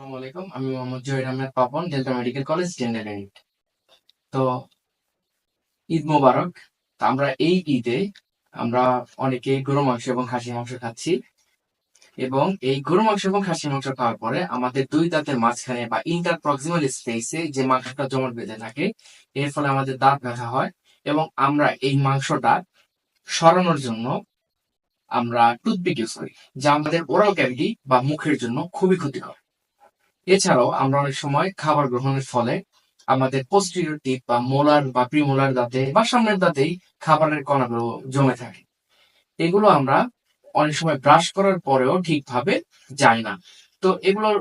আসসালামু আমি Mohammad Zahir Ahmed Papon, Delta medical college dental unit. তো, ঈদ মোবারক। আমরা এই ঈদে আমরা অনেকে গরু মাংস এবং খাসি মাংস খাচ্ছি এবং এই গরু মাংস এবং খাসি মাংস খাওয়ার পরে আমাদের দুই দাঁতের মাঝখানে বা ইন্টার প্রক্সিমাল স্পেসে যে মাংসটা জমাট বেঁধে থাকে, এর ফলে আমাদের দাঁত ব্যথা হয় এবং আমরা এই মাংসটা সরানোর জন্য আমরা টুথপিক ইউজ করি, যা আমাদের ওরাল ক্যাভিটি বা মুখের জন্য খুবই ক্ষতিকর। এছাড়াও আমরা অনেক সময় খাবার গ্রহণের ফলে আমাদের পোস্টিরিয়র টিপ বা মোলার বা প্রিমোলার দাঁতে বা সামনের দাঁতেই খাবারের কণাগুলো জমে থাকে। এগুলো আমরা অনেক সময় ব্রাশ করার পরেও ঠিকভাবে যায় না। তো এগুলোর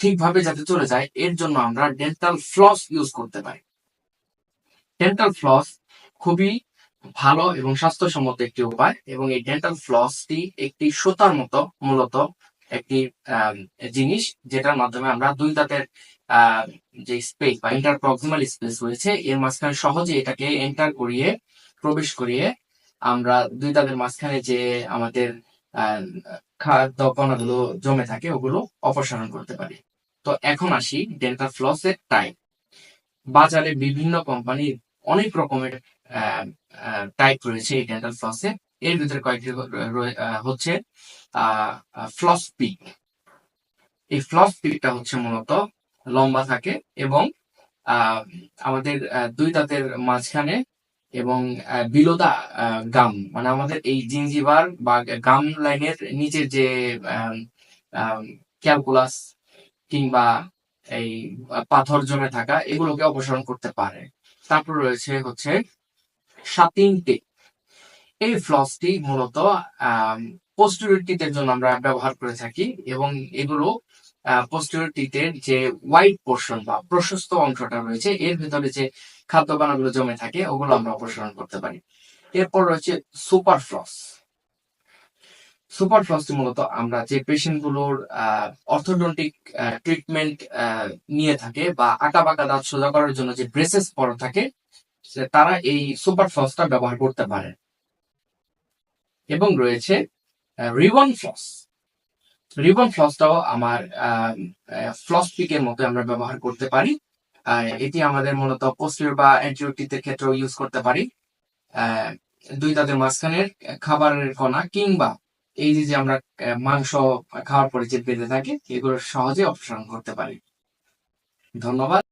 ঠিকভাবে যাতে চলে যায়, এর জন্য আমরা ডেন্টাল ফ্লস ইউজ করতে পারি। ডেন্টাল ফ্লস খুবই ভালো এবং স্বাস্থ্যসম্মত একটি উপায় এবং এই ডেন্টাল ফ্লসটি একটি সুতার মতো মূলত একটি জিনিস যেটার মাধ্যমে আমরা দুই দাঁতের যে স্পেস বা ইন্টার প্রক্সিমাল স্পেস রয়েছে, এর মাঝখানে সহজে এটাকে এন্টার করিয়ে, প্রবেশ করিয়ে আমরা দুই দাঁতের মাঝখানে যে আমাদের খাদ্য জমে থাকে, ওগুলো অপসারণ করতে পারি। তো এখন আসি ডেন্টাল ফ্লস এর টাইপ বাজারে বিভিন্ন কোম্পানির অনেক রকমের টাইপ রয়েছে এই ডেন্টাল ফ্লসে এর ভিতরে কয়েকটি হচ্ছে ফ্লস পিক এই ফ্লস পিকটা হচ্ছে মূলত লম্বা থাকে এবং আমাদের দুই দাঁতের মাঝখানে এবং বিলোদা গাম মানে আমাদের এই জিঞ্জিবার বা গাম লাইনের নিচের যে ক্যালকুলাস কিংবা এই পাথর জমে থাকা এগুলোকে অপসারণ করতে পারে। তারপর রয়েছে হচ্ছে সাতিন টেপ এই ফ্লসটি মূলত পোস্টেরিয়র টিথের জন্য আমরা ব্যবহার করে থাকি এবং এগুলো পোস্টেরিয়র টিথের যে হোয়াইট পোর্শন বা প্রশস্ত অংশটা রয়েছে, এর ভিতরে যে খাদ্য কণাগুলো জমে থাকে, ওগুলো আমরা অপসারণ করতে পারি। এরপর রয়েছে সুপার ফ্লস সুপার ফ্লসটি মূলত আমরা যে পেশেন্টগুলোর অর্থোডন্টিক ট্রিটমেন্ট নিয়ে থাকে বা আঁকা বাঁকা দাঁত সোজা করার জন্য যে ব্রেসেস পরা থাকে তারা এই সুপার ফ্লসটা ব্যবহার করতে পারে এবং রয়েছে রিবন ফ্লস রিবন ফ্লসটাও আমার ফ্লস পিকের মতো আমরা ব্যবহার করতে পারি। এটি আমাদের মূলত পোস্টির বা অ্যান্টিওটিতের ক্ষেত্রেও ইউজ করতে পারি। দুই দাঁতের মাঝখানের খাবারের কণা কিংবা এই যে আমরা মাংস খাওয়ার পরে যে বেঁধে থাকে, এগুলো সহজে অপসারণ করতে পারি। ধন্যবাদ।